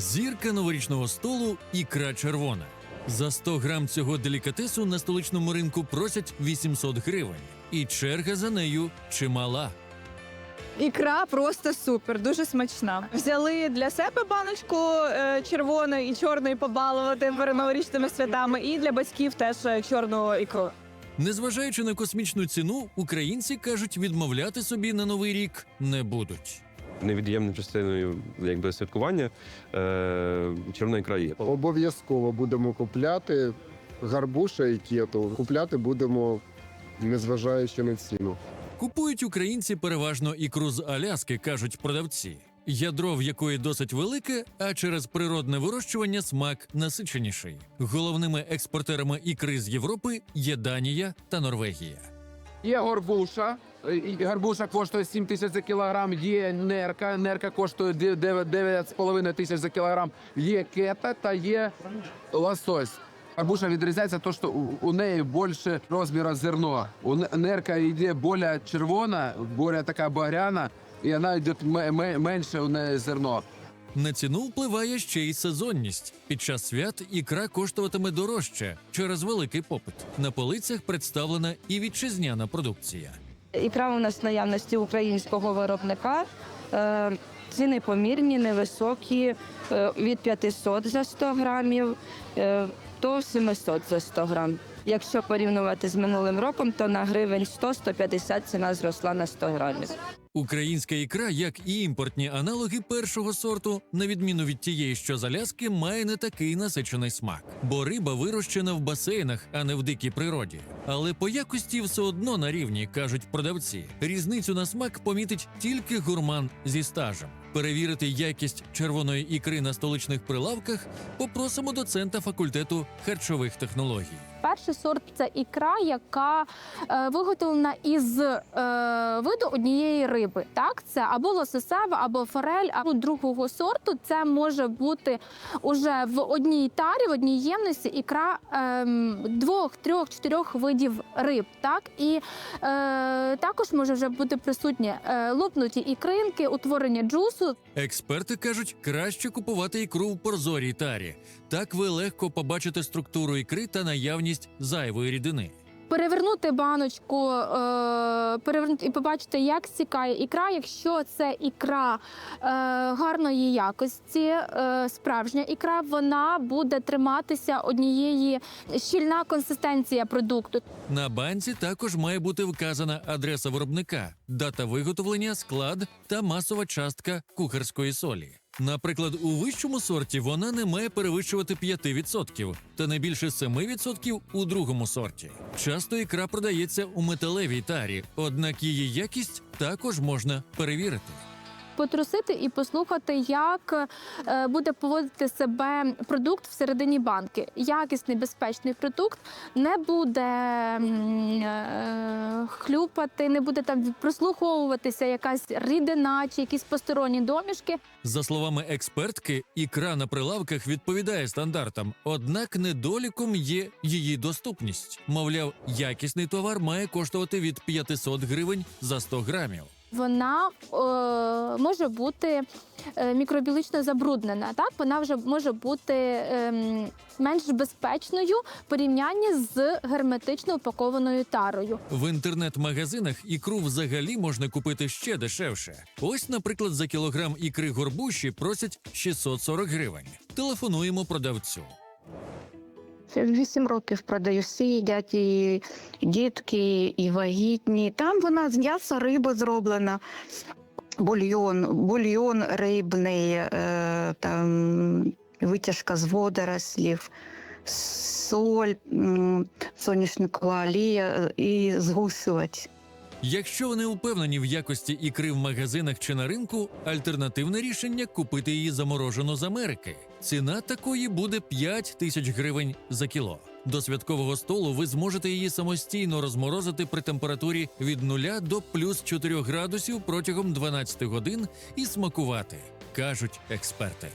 Зірка новорічного столу ікра червона. За 100 грам цього делікатесу на столичному ринку просять 800 гривень, і черга за нею чимала. Ікра просто супер, дуже смачна. Взяли для себе баночку е, червоної і чорної побалувати перед новорічними святами, і для батьків теж е, чорну ікру. Незважаючи на космічну ціну, українці кажуть, відмовляти собі на новий рік не будуть. Невід'ємною частиною якби святкування е, червона ікра є. Обов'язково будемо купляти гарбуша і кету. Купляти будемо, незважаючи на ціну. Купують українці переважно ікру з Аляски, кажуть продавці. Ядро в якої досить велике, а через природне вирощування смак насиченіший. Головними експортерами ікри з Європи є Данія та Норвегія. Є горбуша. І Горбуша коштує 7 тисяч за кілограм, є нерка. Нерка коштує 9,5 тисяч за кілограм, є кета та є лосось. Горбуша відрізняється, то, що у- неї більше розміру зерно. У нерка йде більш червона, більш така багряна, і вона йде ме- ме- менше у неї зерно. На ціну впливає ще й сезонність. Під час свят ікра коштуватиме дорожче через великий попит. На полицях представлена і вітчизняна продукція. Ікра у нас наявності українського виробника. Е, Ціни помірні, невисокі, е, від 500 за 100 грамів е, до 700 за 100 грам. Якщо порівнювати з минулим роком, то на гривень 100-150 ціна зросла на 100 грамів. Українська ікра, як і імпортні аналоги першого сорту, на відміну від тієї, що з Аляски, має не такий насичений смак, бо риба вирощена в басейнах, а не в дикій природі. Але по якості все одно на рівні, кажуть продавці. Різницю на смак помітить тільки гурман зі стажем. Перевірити якість червоної ікри на столичних прилавках попросимо доцента факультету харчових технологій. Перший сорт це ікра, яка е, виготовлена із е, виду однієї риби. Так, це або лососева, або форель, або другого сорту. Це може бути уже в одній тарі, в одній ємності ікра ем, двох, трьох, чотирьох видів риб. Так і е, також може вже бути присутні е, лопнуті ікринки, утворення джусу, Експерти кажуть, краще купувати ікру в прозорій тарі. Так ви легко побачите структуру ікри та наявність зайвої рідини. Перевернути баночку, е, перевернути і побачити, як стікає ікра. Якщо це ікра е, гарної якості, е, справжня ікра, вона буде триматися однієї щільна консистенція продукту. На банці також має бути вказана адреса виробника, дата виготовлення, склад та масова частка кухарської солі. Наприклад, у вищому сорті вона не має перевищувати 5% та не більше 7% у другому сорті. Часто ікра продається у металевій тарі, однак її якість також можна перевірити. Потрусити і послухати, як е, буде поводити себе продукт всередині банки. Якісний безпечний продукт не буде е, хлюпати, не буде там прослуховуватися якась рідина чи якісь посторонні домішки. За словами експертки, ікра на прилавках відповідає стандартам, однак недоліком є її доступність. Мовляв, якісний товар має коштувати від 500 гривень за 100 грамів. Вона е, може бути е, мікробіологічно забруднена. Так вона вже може бути ем, менш безпечною в порівнянні з герметично упакованою тарою. В інтернет-магазинах ікру взагалі можна купити ще дешевше. Ось, наприклад, за кілограм ікри горбуші просять 640 гривень. Телефонуємо продавцю. Вісім років продаю. Всі їдять і дітки, і вагітні. Там вона з м'яса риби зроблена. Бульйон, бульйон рибний, е, там витяжка з водорослів, соль, соняшникова олія е, і згусювач. Якщо ви не впевнені в якості ікри в магазинах чи на ринку, альтернативне рішення купити її заморожену з Америки. Ціна такої буде 5 тисяч гривень за кіло. До святкового столу ви зможете її самостійно розморозити при температурі від 0 до плюс 4 градусів протягом 12 годин і смакувати, кажуть експерти.